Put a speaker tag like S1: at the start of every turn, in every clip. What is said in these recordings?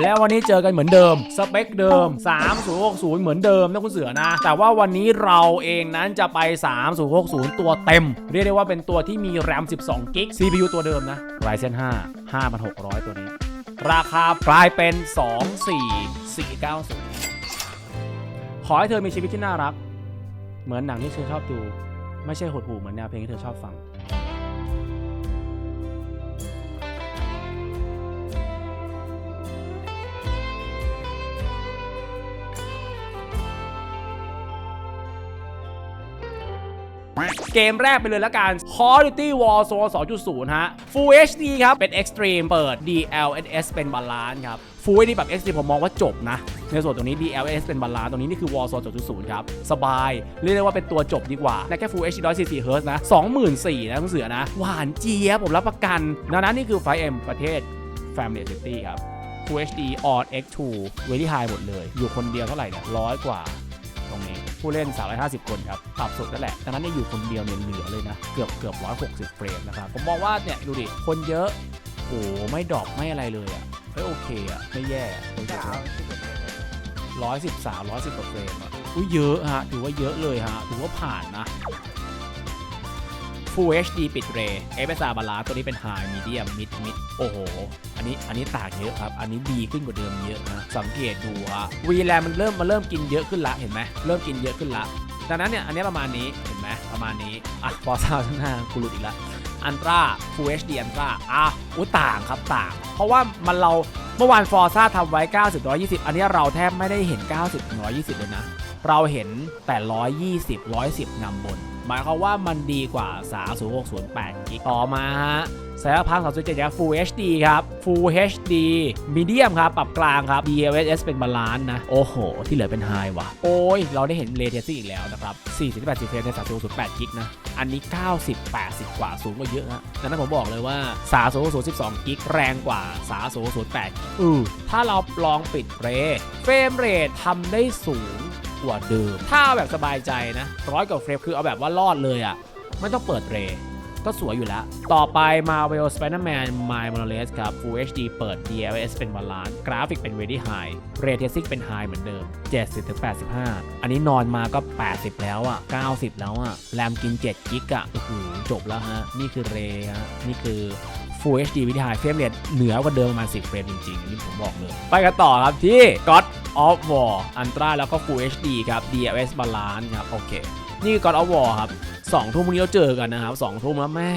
S1: แล้ววันนี้เจอกันเหมือนเดิม สเปคเดิม 3060 เหมือนเดิมนะคุณเสือนะ แต่ว่าวันนี้เราเองนั้นจะไป 3060 ตัวเต็ม เรียกได้ว่าเป็นตัวที่มี RAM 12 g b CPU ตัวเดิมนะ Ryzen 5 5600 ตัวนี้ ราคากลายเป็น 24490 ขอให้เธอมีชีวิตที่น่ารัก เหมือนหนังที่เธอชอบดู ไม่ใช่หดหู่เหมือนแนวเพลงที่เธอชอบฟัง เกมแรกไปเลยละกัน Call of Duty Warzone 2.0 ฮะ Full HD ครับ เป็น Extreme เปิด DLSS เป็นบาลานซ์ครับ Full HD แบบ Extreme ผมมองว่าจบนะ ในส่วนตรงนี้ DLSS เป็นบาลานซ์ตรงนี้นี่คือ Warzone 2.0ครับ สบาย เรียกได้ว่าเป็นตัวจบดีกว่าและแค่ Full HD 144 Hz นะ24,000นะคุณเสือนะ หวานเจี๊ยบผมรับประกันดังนั้นนี่คือ 5M ประเทศ Family City ครับ Full HD on X2 Very High หมดเลย อยู่คนเดียวเท่าไหร่เนี่ยร้อยกว่า ผู้เล่น 350 คนครับต่ำสุดนั่นแหละดังนั้นเนี่ยอยู่คนเดียวเนี่ยเหลือเลยนะเกือบเกือบ 160 เฟรมนะครับผมมองว่าเนี่ยดูดิคนเยอะโอ้ไม่ดรอปไม่อะไรเลยอะ่ะเฮ้ยโอเคอะ่ะไม่แย่รู้สึกว่าร้อยสิบสามร้อยสิบกว่าเฟรมอะอุ้ยเยอะฮะถือว่าเยอะเลยฮะถือว่าผ่านนะ Full HD ปิดเรย์เอฟเอสอาร์บาลานตัวนี้เป็น High Medium Mid Mid โอ้โห อันนี้อันนี้ต่างเยอะครับ อันนี้ดีขึ้นกว่าเดิมเยอะนะ สังเกตดูฮะวีแรมมันเริ่มมันเริ่มกินเยอะขึ้นละ เห็นไหม เริ่มกินเยอะขึ้นละ ดังนั้นเนี่ย อันนี้ประมาณนี้ เห็นไหม ประมาณนี้ อะ พอซาวข้างหน้ากูหลุดอีกล้วอันตรา Full HD อันตราอะอุ้ต่างครับต่าง เพราะว่ามันเรา เมื่อวานฟอร์ซ่าทำไว้ 90 120 อันนี้เราแทบไม่ได้เห็น 90 120 เลยนะ เราเห็นแต่ 120 110นำบน หมายความว่ามันดีกว่า 3068กิกต่อมาฮะสายพัง2.7ครับ Full HD ครับ Full HD Medium ครับ ปรับกลางครับ DLSS เป็นบาลานซ์นะ โอ้โห ที่เหลือเป็น High ว่ะ โอ้ย เราได้เห็น Ray Tracing อีกแล้วนะครับ40 80เฟรมใน3068กิกนะ อันนี้ 90 80 กว่าสูงกว่าเยอะฮะดังนั้นผมบอกเลยว่า30 12กิกแรงกว่า30 8กิกอือถ้าเราลองปิดเร เฟรมเรททำได้สูง กว่าเดิม ถ้าแบบสบายใจนะร้อยกว่าเฟรมคือเอาแบบว่ารอดเลยอะ่ะไม่ต้องเปิดเรก็สวยอยู่แล้ว ต่อไป Marvel Spider-Man My Morales ครับ Full HD เปิด DLSS เป็นบาลานซ์กราฟิกเป็น Very High Ray Tracing เป็น High เหมือนเดิม 70-85 อันนี้นอนมาก็ 80 แล้วอะ 90 แล้วอะ แรมกิน 7 กิกอะโอ้โหจบแล้วฮะ นี่คือเรฮะ นี่คือ Full HD Very High เฟรมเรทเหนือกว่าเดิมประมาณ 10 เฟรมจริงๆอันนี้ผมบอกเลย ไปกันต่อครับที่ God of War Ultra แล้วก็ Full HD ครับ DLS Balance ครับ โอเค นี่คือ God of War ครับสองทุ่มวันนี้เราเจอกันนะครับสองทุ่มแล้วแม่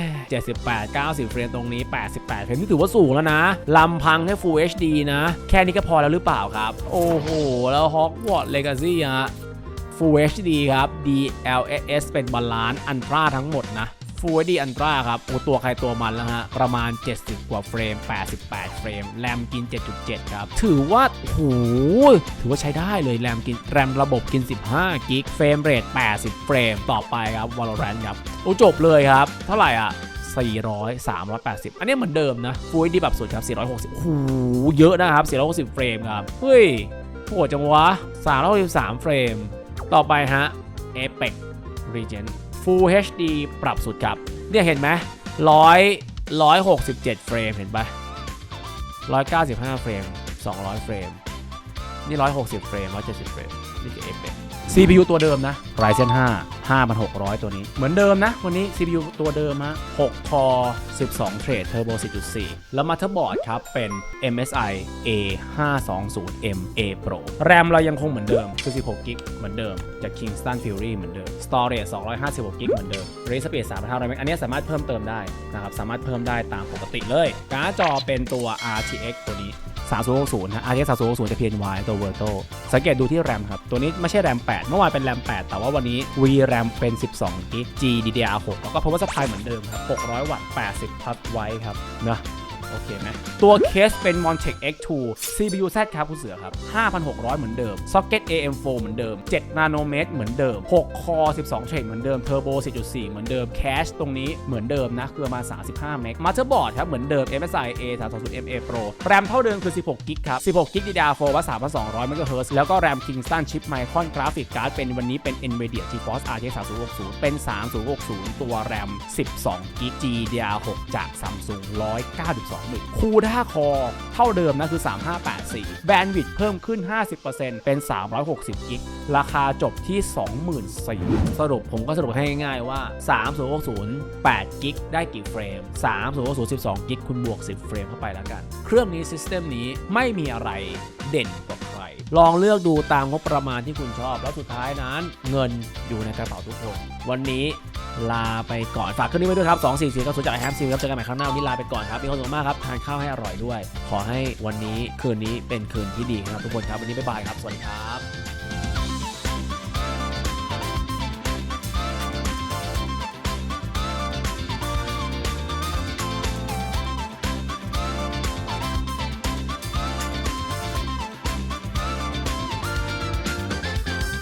S1: 78 90เฟรมตรงนี้88เฟรมนี่ถือว่าสูงแล้วนะลำพังแค่ Full HD นะ แค่นี้ก็พอแล้วหรือเปล่าครับ โอ้โห แล้ว Hogwarts Legacy ฮะ Full HD ครับ DLSS เป็นบาลานซ์อันตราทั้งหมดนะ Full HD Ultra ครับโอ้ตัวใครตัวมันแล้วฮะ ประมาณ 70 กว่าเฟรม 88 เฟรม แรมกิน 7.7 ครับ ถือว่าโอ้โหถือว่าใช้ได้เลย แรมกิน แรมระบบกิน 15 กิก เฟรมเรท 80 เฟรม ต่อไปครับ Valorant ครับ โอ้จบเลยครับ เท่าไหร่อะ400 380 อันนี้เหมือนเดิมนะ Full HD แบบสุดครับ 460โอ้โหเยอะนะครับ 460 เฟรมครับ เฮ้ยโหดจังวะ363 เฟรม ต่อไปฮะ Apex Legends Full HD ปรับสุดครับ เนี่ยเห็นไหมร้อยร้อยหกสิบเจ็ดเฟรมเห็นปะร้อยเก้าสิบห้าเฟรมสองร้อยเฟรม นี่ร้อยหกสิบเฟรมร้อยเจ็ดสิบเฟรม นี่คือ Apex CPU ตัวเดิมนะ Ryzen 5 5600 ตัวนี้ เหมือนเดิมนะ วันนี้ CPU ตัวเดิมฮะ6 Core 12 Thread Turbo 4.4 แล้ว Motherboard ครับ เป็น MSI A520M A Pro RAM เรายังคงเหมือนเดิมคือ16 g b เหมือนเดิม จาก Kingston Fury เหมือนเดิม Storage 256 g b เหมือนเดิม Race Speed 3,500เมกอันนี้สามารถเพิ่มเติมได้นะครับ สามารถเพิ่มได้ตามปกติเลย การ์ดจอเป็นตัว RTX ตัวนี้ 3060ฮะ RTX 3060 จะเพียน Y ตัว Virtual สังเกตดูที่แรมครับ ตัวนี้ไม่ใช่แรม 8 เมื่อวานเป็นแรม 8 แต่ว่าวันนี้ VRAM เป็น 12 g b GDDR6 แล้วก็ power supply เหมือนเดิมครับ 600 วัตต์ 80 พัทไว้ครับเนอะ โอเคไหมตัวเคสเป็น Montech X2 CPU Z ครับคุณเสือครับ 5,600 เหมือนเดิม Socket AM4 เหมือนเดิม 7 นาโนเมตรเหมือนเดิม 6 คอ 12เทรดเหมือนเดิม Turbo 4.4 เหมือนเดิม Cache ตรงนี้เหมือนเดิมนะ คือประมาณ 35 เมก Motherboard ครับ เหมือนเดิม MSI A320MA Pro แรมเท่าเดิมคือ 16 กิกครับ 16 กิก DDR4 ว่า3,200 MHz แล้วก็แรม Kingston Chip Micron Graphic Card เป็นวันนี้เป็น NVIDIA GeForce RTX 3060 เป็น 3060 ตัวแรม 12 กิก GDDR6 จาก Samsung 192 2บิตคูด้าคอเท่าเดิมนะคือ 3584 แบนด์วิดต์เพิ่มขึ้น 50%เป็น 360 กิก ราคาจบที่ 24,000สรุปผมก็สรุปให้ง่ายๆว่า 3060 8 กิก ได้กี่เฟรม 3060 12 กิก คุณบวก 10 เฟรมเข้าไปแล้วกัน เครื่องนี้ซิสเต็มนี้ไม่มีอะไรเด่นกว่าใคร ลองเลือกดูตามงบประมาณที่คุณชอบ แล้วสุดท้ายนั้น เงินอยู่ในกระเป๋าทุกคน วันนี้ ลาไปก่อนฝากเครื่องนี้ไว้ด้วยครับ2 4 4 9 0จากแฮมซิลครับเจอกันใหม่ครั้งหน้าวันนี้ลาไปก่อนครับมีความสุขมากครับทานข้าวให้อร่อยด้วย ขอให้วันนี้คืนนี้เป็นคืนที่ดีครับทุกคนครับวันนี้บ๊ายบายครับสวัสดีครับ